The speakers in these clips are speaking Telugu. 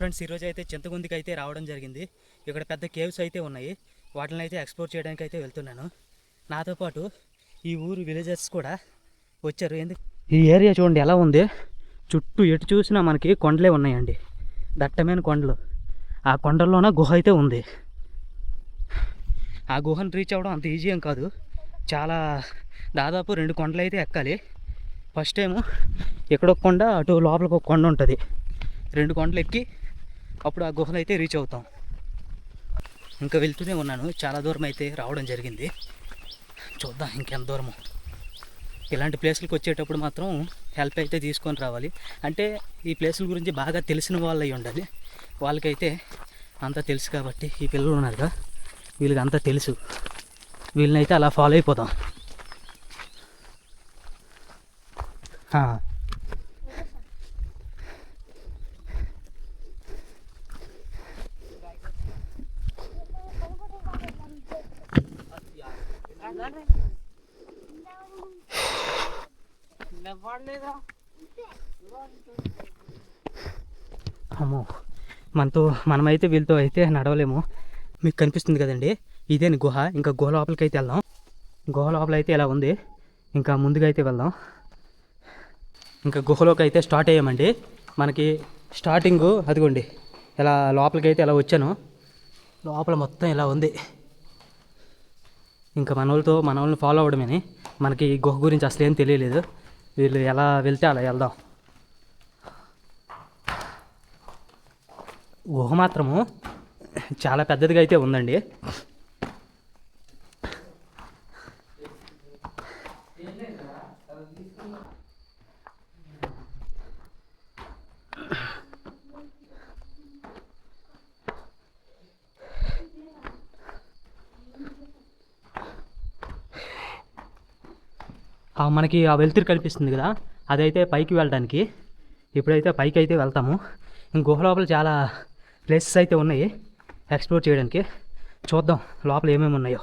ఫ్రెండ్స్ ఈరోజు అయితే చింతగుందికి అయితే రావడం జరిగింది. ఇక్కడ పెద్ద కేవ్స్ అయితే ఉన్నాయి. వాటిని అయితే ఎక్స్ప్లోర్ చేయడానికి అయితే వెళ్తున్నాను. నాతో పాటు ఈ ఊరు విలేజర్స్ కూడా వచ్చారు. ఎందుకు ఈ ఏరియా చూడండి ఎలా ఉంది. చుట్టూ ఎటు చూసినా మనకి కొండలే ఉన్నాయండి. దట్టమైన కొండలు. ఆ కొండల్లోన గుహ అయితే ఉంది. ఆ గుహను రీచ్ అవ్వడం అంత ఈజీ ఏం కాదు. చాలా దాదాపు రెండు కొండలు అయితే ఎక్కాలి. ఫస్ట్ టైము ఇక్కడ ఒక కొండ అటు లోపలికి ఒక కొండ ఉంటుంది. రెండు కొండలు ఎక్కి అప్పుడు ఆ గుహలో అయితే రీచ్ అవుతాం. ఇంకా వెళ్తూనే ఉన్నాను. చాలా దూరం అయితే రావడం జరిగింది. చూద్దాం ఇంకెంత దూరము. ఇలాంటి ప్లేసులకు వచ్చేటప్పుడు మాత్రం హెల్ప్ అయితే తీసుకొని రావాలి. అంటే ఈ ప్లేసుల గురించి బాగా తెలిసిన వాళ్ళు అయి ఉండాలి. వాళ్ళకైతే అంతా తెలుసు కాబట్టి ఈ పిల్లలు ఉన్నారు కదా వీళ్ళకి అంతా తెలుసు. వీళ్ళనైతే అలా ఫాలో అయిపోతాం అమ్మో మనతో మనమైతే వీళ్ళతో అయితే నడవలేము. మీకు కనిపిస్తుంది కదండి ఇదే గుహ. ఇంకా గుహ లోపలికి అయితే వెళ్దాం. గుహ లోపల అయితే ఇలా ఉంది. ఇంకా ముందుగా అయితే వెళ్దాం. ఇంకా గుహలోకి అయితే స్టార్ట్ అయ్యామండి. మనకి స్టార్టింగ్ అదిగోండి ఇలా లోపలికి అయితే ఇలా వచ్చాను. లోపల మొత్తం ఇలా ఉంది. ఇంకా మన వాళ్ళతో మన వాళ్ళని ఫాలో అవ్వడమేని. మనకి ఈ గుహ గురించి అసలు ఏం తెలియలేదు. వీళ్ళు ఎలా వెళ్తే అలా వెళ్దాం. గుహ మాత్రము చాలా పెద్దదిగా అయితే ఉందండి. మనకి ఆ వెలుతురు కనిపిస్తుంది కదా అదైతే పైకి వెళ్ళడానికి. ఇప్పుడైతే పైకి అయితే వెళ్తాము గుహ లోపల చాలా ప్లేసెస్ అయితే ఉన్నాయి ఎక్స్ప్లోర్ చేయడానికి. చూద్దాం లోపల ఏమేమి ఉన్నాయో.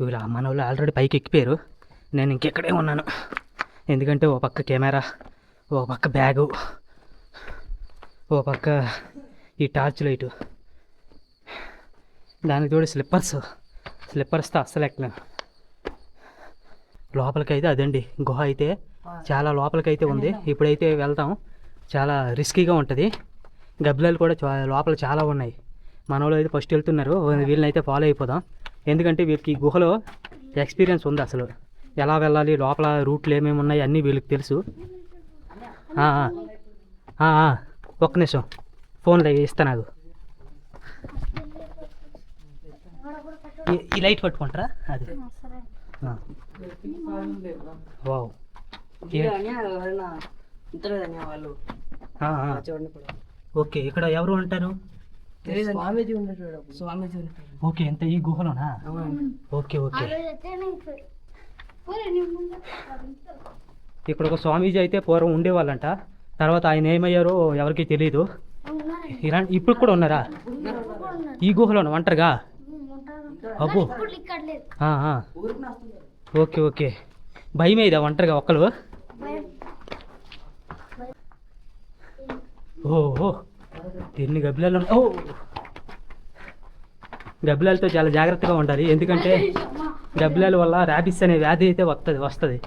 వీళ్ళు మన వాళ్ళు ఆల్రెడీ పైకి ఎక్కిపోయారు. నేను ఇంకెక్కడే ఉన్నాను. ఎందుకంటే ఓ పక్క కెమెరా ఓ పక్క బ్యాగు ఓ పక్క ఈ టార్చ్ లైటు. దానికి తోడు స్లిప్పర్స్ స్లిప్పర్స్తో అస్సలు ఎక్కలేను లోపలికైతే అదండి. గుహ అయితే చాలా లోపలికైతే ఉంది. ఇప్పుడైతే వెళ్తాం. చాలా రిస్కీగా ఉంటుంది. గబ్బిలాలు కూడా లోపల చాలా ఉన్నాయి. మన వాళ్ళు అయితే ఫస్ట్ వెళ్తున్నారు. వీళ్ళని అయితే ఫాలో అయిపోదాం. ఎందుకంటే వీళ్ళకి ఈ గుహలో ఎక్స్పీరియన్స్ ఉంది అసలు. ఎలా వెళ్ళాలి లోపల రూట్లు ఏమేమి ఉన్నాయి అన్నీ వీళ్ళకి తెలుసు. ఒక్క నిమిషం. ఫోన్లో ఇస్తా నాకు. ఈ- లైట్ పట్టుకుంటారా? అది. వావ్. ఓకే ఇక్కడ ఎవరు ఉంటారు? స్వామీజీ స్వామీజీ ఓకే ఎంత ఈ గుహలోనా? Okay okay. ఇక్కడ ఒక స్వామీజీ అయితే పూర్వం ఉండేవాళ్ళంట. తర్వాత ఆయన ఏమయ్యారో ఎవరికి తెలియదు ఇలాంటి ఇప్పుడు కూడా ఉన్నారా. ఈ గుహలోనా? ఒంటరిగా? అబ్బో. Okay okay. భయం ఇదా ఒంటరిగా ఒక్కరు ఓ ఎన్ని గబ్బిలాలు ఓ. గబ్బిలాలతో చాలా జాగ్రత్తగా ఉండాలి. ఎందుకంటే గబ్బిలాల వల్ల ర్యాబిస్ అనే వ్యాధి అయితే వస్తుంది వస్తుంది.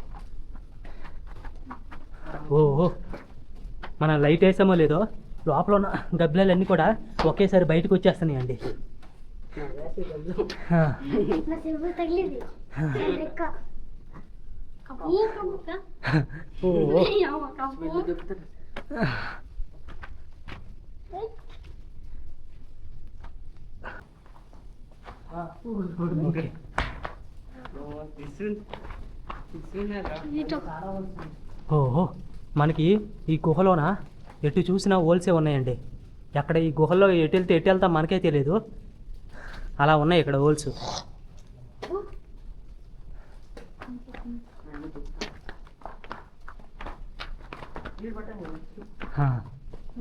ఓ ఓ. మనం లైట్ వేసామో లేదో లోపల ఉన్న గబ్బిలాలన్నీ కూడా ఒకేసారి బయటకు వచ్చేస్తున్నాయండి. ఓహో మనకి ఈ గుహలోన? ఎటు చూసినా హోల్సే ఉన్నాయండి. ఎక్కడ ఈ గుహలో ఎటు వెళ్తే ఎటు వెళ్తాం మనకే తెలియదు అలా ఉన్నాయి ఇక్కడ హోల్స్.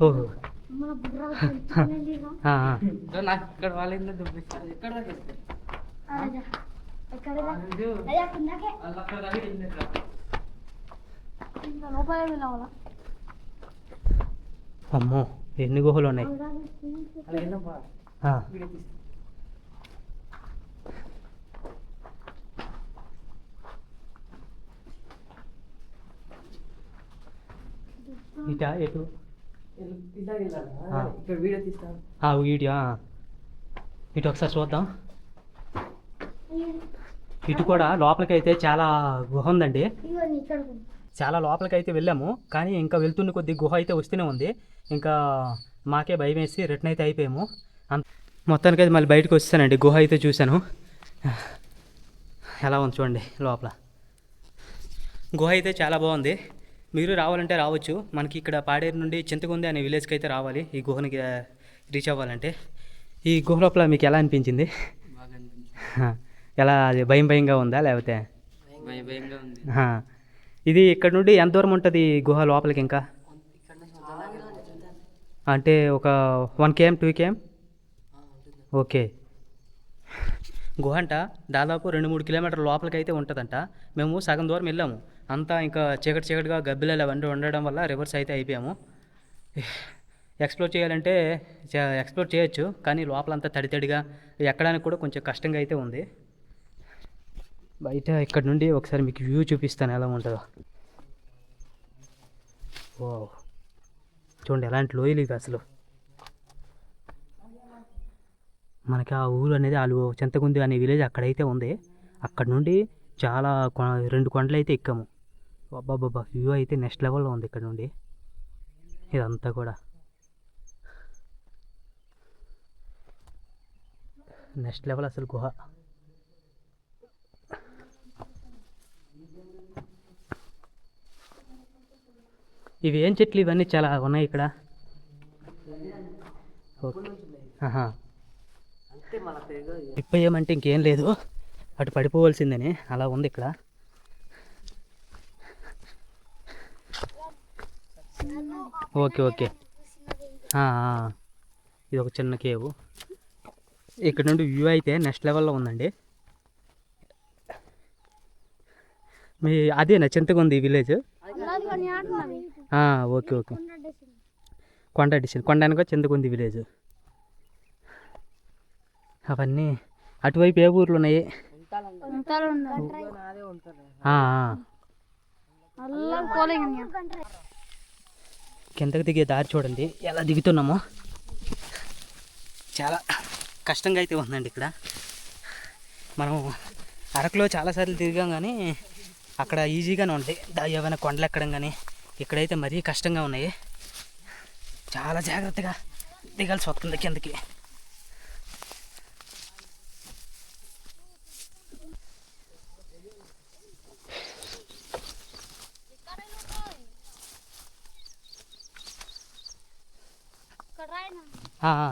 ఓహో ఆ, ఆ. నాకు ఇక్కడ వాళ్ళ ఇంట్లో దుబ్బిస్తారు ఎక్కడ దాకా వెళ్తారు? వాళ్ళు అక్కడ దాకా వెళ్ళినట్టు. లోపలే వెళ్ళాలా అమ్మో ఎన్ని గుహలు ఉన్నాయి అలా వెళ్దాం బా ఆ, వీడియో తీస్తా ఇటా ఎటు. ఇక్కడ వీడియో తీస్తాను. ఇటు ఒకసారి చూద్దాం. ఇటు కూడా లోపలికి అయితే చాలా గుహ ఉందండి. చాలా లోపలికి అయితే వెళ్ళాము కానీ ఇంకా వెళ్తున్న కొద్ది గుహ అయితే వస్తూనే ఉంది. ఇంకా మాకే భయం వేసి రిటర్న్ అయితే అయిపోయాము. అంత మొత్తానికి అయితే మళ్ళీ బయటకు వచ్చానండి గుహ అయితే చూశాను. ఎలా ఉంది చూడండి లోపల. గుహ అయితే చాలా బాగుంది. మీరు రావాలంటే రావచ్చు. మనకి ఇక్కడ పాడేరు నుండి చింతకుంది అనే విలేజ్కి అయితే రావాలి. ఈ గుహనికి రీచ్ అవ్వాలంటే. ఈ గుహ లోపల మీకు ఎలా అనిపించింది? ఎలా అది భయం భయంగా ఉందా లేకపోతే. ఇది ఇక్కడ నుండి ఎంత దూరం ఉంటుంది ఈ గుహ లోపలికి ఇంకా. అంటే ఒక one KM two KM. Okay. గుహ అంట దాదాపు రెండు మూడు కిలోమీటర్ల లోపలికి అయితే ఉంటుందంట. మేము సగం దూరం వెళ్ళాము. అంతా ఇంకా చీకటి చీకటిగా గబ్బిలాలు అవన్నీ ఉండడం వల్ల రివర్స్ అయితే అయిపోయాము. ఎక్స్ప్లోర్ చేయాలంటే ఎక్స్ప్లోర్ చేయొచ్చు కానీ లోపలంతా తడి తడిగా ఎక్కడానికి కూడా కొంచెం కష్టంగా అయితే ఉంది. బయట ఇక్కడ నుండి ఒకసారి మీకు వ్యూ చూపిస్తాను ఎలా ఉంటుందో. ఓ చూడండి ఎలాంటి లోయలు ఇవి అసలు. మనకి ఆ ఊరు అనేది వాళ్ళు చింతకుంది అనే విలేజ్ అక్కడైతే ఉంది. అక్కడ నుండి చాలా కొ- రెండు కొండలు అయితే ఎక్కాము. అబ్బాబ్బా వ్యూ అయితే నెక్స్ట్ లెవెల్లో ఉంది ఇక్కడ నుండి. ఇదంతా కూడా. నెక్స్ట్ లెవెల్ అసలు గుహ. ఇవి ఏం చెట్లు? ఇవన్నీ చాలా ఉన్నాయి ఇక్కడ. ఓకే. తిప్పేయమంటే ఇంకేం లేదు. అటు పడిపోవలసిందని. అలా ఉంది ఇక్కడ. Okay okay. ఇది ఒక చిన్న కేవు. ఇక్కడ నుండి వ్యూ అయితే నెక్స్ట్ లెవెల్లో ఉందండి. మీ అదేనా చింతగా ఉంది ఈ విలేజ్. Okay okay. కొండ డిషన్ కొండ వెనక చింతకుంది విలేజ్. అవన్నీ అటువైపు ఏ ఊర్లు ఉన్నాయి? ఆ. కిందకి దిగే దారి చూడండి. ఎలా దిగుతున్నామో. చాలా కష్టంగా అయితే ఉందండి ఇక్కడ. మనం అరకులో చాలాసార్లు తిరిగాం కానీ అక్కడ ఈజీగానే ఉంటాయి దా ఏమైనా కొండలు ఎక్కడం కానీ ఇక్కడైతే మరీ కష్టంగా ఉన్నాయి. చాలా జాగ్రత్తగా దిగాల్సి వస్తుంది కిందకి. ఆ, ఆ.